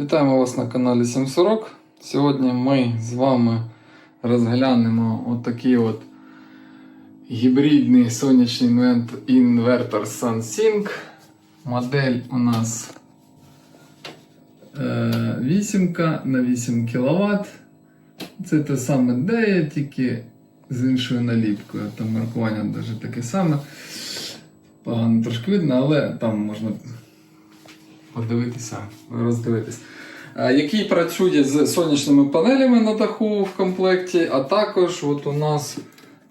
Вітаємо вас на каналі 740. Сьогодні ми з вами розглянемо отакий от гібридний сонячний інвертор SunSync. Модель у нас е, 8 на 8 кВт. Це те саме DEA, тільки з іншою наліпкою. Там маркування навіть таке саме. Погано трошки видно, але там можна подивитися, роздивитись. Е, Який працює з сонячними панелями на даху в комплекті, а також от у нас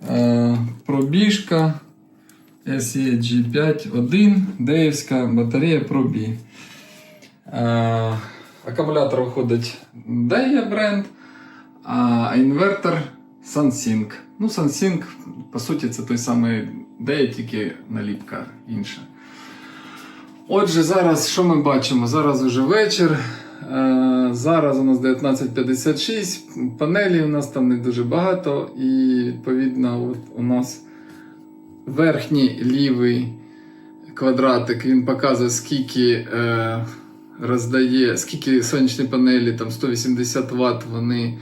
е, пробіжка SEG 5.1 Деївська батарея ProBi. Е, акумулятор виходить Deia бренд, а інвертор SunSync. Ну, SunSync, по суті, це той самий Deia, тільки наліпка інша. Отже, зараз що ми бачимо? Зараз уже вечір. Е, Зараз у нас 19.56, панелі у нас там не дуже багато, і відповідно от у нас верхній лівий квадратик він показує, скільки е, роздає, скільки сонячні панелі, там 180 Вт вони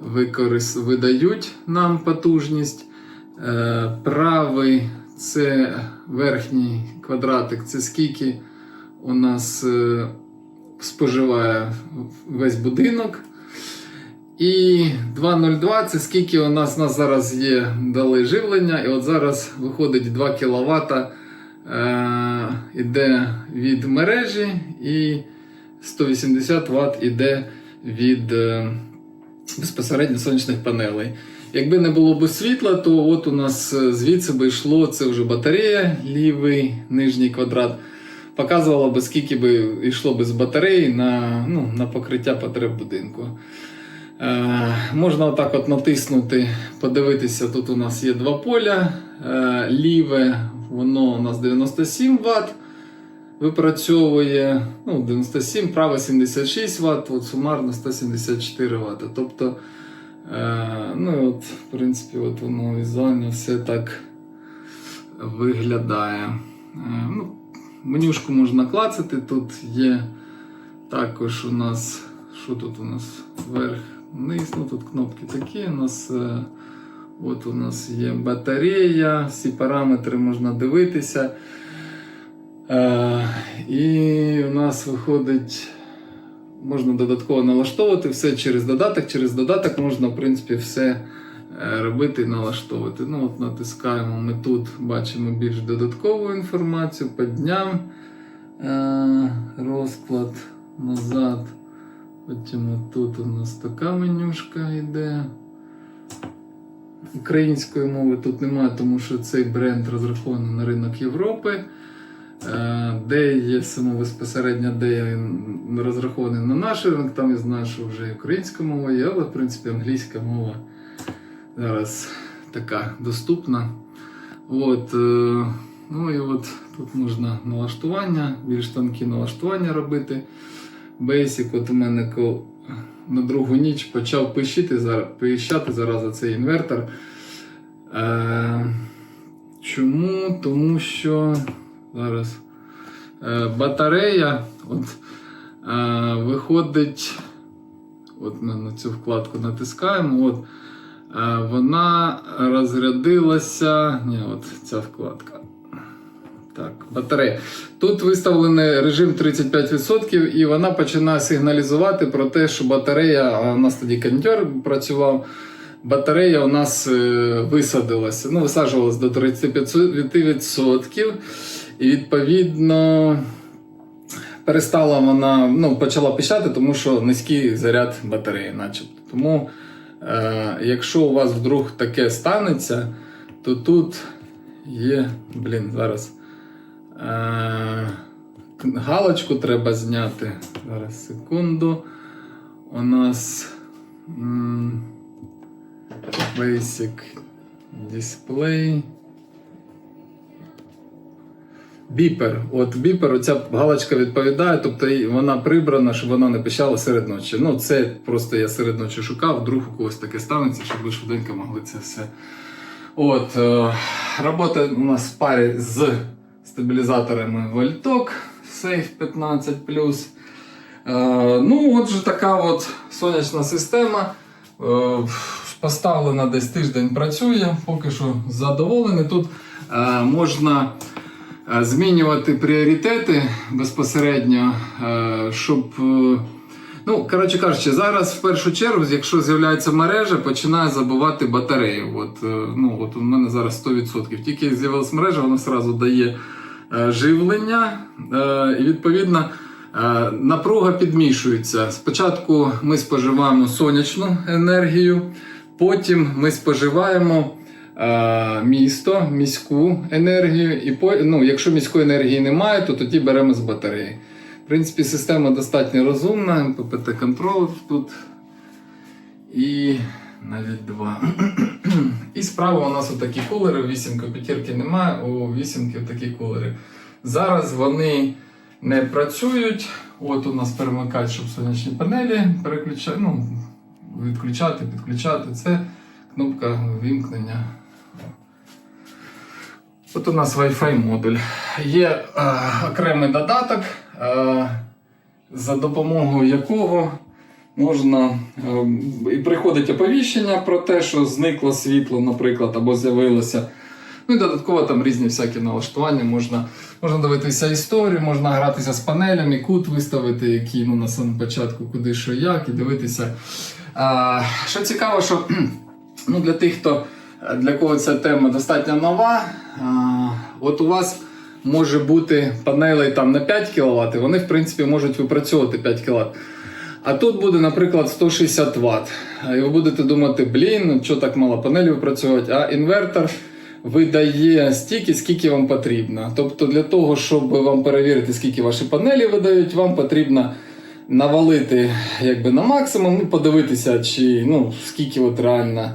викорис... видають нам потужність. Е, правий це верхній квадратик, це скільки у нас е, споживає весь будинок. І 2,02 це скільки у нас, у нас зараз є дали живлення, і от зараз виходить 2 кВт е, іде від мережі, і 180 Вт іде від е, безпосередньо сонячних панелей. Якби не було б світла, то от у нас е, звідси би йшло це вже батарея, лівий нижній квадрат. Показувало би, скільки би йшло би з батареї на, ну, на покриття потреб будинку. Е, можна отак от натиснути, подивитися, тут у нас є два поля. Е, ліве, воно у нас 97 Вт випрацьовує. Ну, 97, праве 76 Вт, от сумарно 174 Вт. Тобто, е, ну, от, в принципі, от воно візуально все так виглядає. Е, ну, менюшку можна клацати, тут є також у нас, що тут у нас вверх, вниз, ну тут кнопки такі. У нас е, от у нас є батарея, всі параметри можна дивитися. І у нас виходить, можна додатково налаштовувати все через додаток. Через додаток можна, в принципі, все е, робити і налаштовувати. Ну, от Натискаємо, ми тут бачимо більш додаткову інформацію по дням. Е, розклад назад. Потім тут у нас така менюшка йде. Української мови тут немає, тому що цей бренд розрахований на ринок Європи. Е, Де є саме безпосередньо, де розрахований на наш ринок, там я знаю, що вже і українська мова є, але в принципі англійська мова зараз така доступна. От, е, ну і от тут можна налаштування, більш тонкі налаштування робити. Basic, от у мене на другу ніч почав пищити, пищати зараз цей інвертор. Е, чому? Тому що зараз е, батарея от, е, виходить. От ми на цю вкладку натискаємо. От, е, вона розрядилася. Ні, от ця вкладка. Так, батарея. Тут виставлений режим 35%, і вона починає сигналізувати про те, що батарея, а у нас тоді кондьор працював. Батарея у нас висадилася, ну, висаджувалася до 35%, і відповідно перестала вона, ну, почала пищати, тому що низький заряд батареї, начебто. Тому, е, якщо у вас вдруг таке станеться, то тут є, блін, зараз. Е, галочку треба зняти. Зараз секунду. У нас м, Basic Display. Біпер. От біпер, оця галочка відповідає, тобто вона прибрана, щоб вона не пищала серед ночі. Ну, це просто я серед ночі шукав, вдруг у когось таке станеться, щоб ви швиденько могли це все. От, е, робота у нас в парі з стабілізаторами Вольток Safe 15. Е, ну, отже, така от сонячна система. Е, поставлена десь тиждень працює, поки що задоволений. Тут е, можна змінювати пріоритети безпосередньо, е, щоб. е, Ну, коротше кажучи, зараз в першу чергу, якщо з'являється мережа, починає забивати батарею. От, е, ну, от у мене зараз 100%. Тільки з'явилась мережа, вона одразу дає живлення, і відповідно напруга підмішується. Спочатку ми споживаємо сонячну енергію, потім ми споживаємо місто, міську енергію, і ну, якщо міської енергії немає, то тоді беремо з батареї. В принципі, система достатньо розумна, МППТ контролер тут. І навіть два. І справа у нас отакі кулери. Вісімки п'ятірки немає, у вісімки такі кулери. Зараз вони не працюють. От у нас перемикач, щоб сонячні панелі переключати, ну, відключати, підключати. Це кнопка вимкнення. От у нас Wi-Fi модуль. Є е, окремий додаток, е, за допомогою якого можна е, і приходить оповіщення про те, що зникло світло, наприклад, або з'явилося. Ну і додатково там різні всякі налаштування. Можна, можна дивитися історію, можна гратися з панелями, кут виставити, який ну, на самому початку, куди що як, і дивитися. А, що цікаво, що ну, для тих, хто для кого ця тема достатньо нова, от у вас може бути панелей там на 5 кВт, вони в принципі можуть випрацьовувати 5 кВт. А тут буде, наприклад, 160 Вт. І ви будете думати, блін, ну що так мало панелів випрацьовувати, а інвертор видає стільки, скільки вам потрібно. Тобто, для того, щоб вам перевірити, скільки ваші панелі видають, вам потрібно навалити якби, на максимум і подивитися, чи ну, скільки от реально.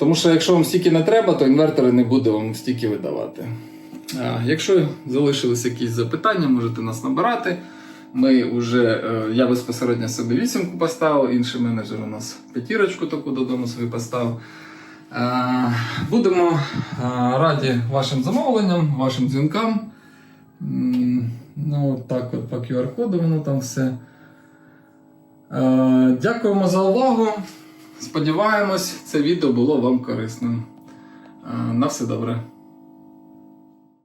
Тому що якщо вам стільки не треба, то інвертор не буде вам стільки видавати. Якщо залишились якісь запитання, можете нас набирати. Ми вже, е, я безпосередньо собі вісімку поставив, інший менеджер у нас п'ятірочку таку додому собі поставив. Е, Будемо е, раді вашим замовленням, вашим дзвінкам. Ну, так от по QR-коду воно там все. Дякуємо за увагу. Сподіваємось, це відео було вам корисним. Е, На все добре.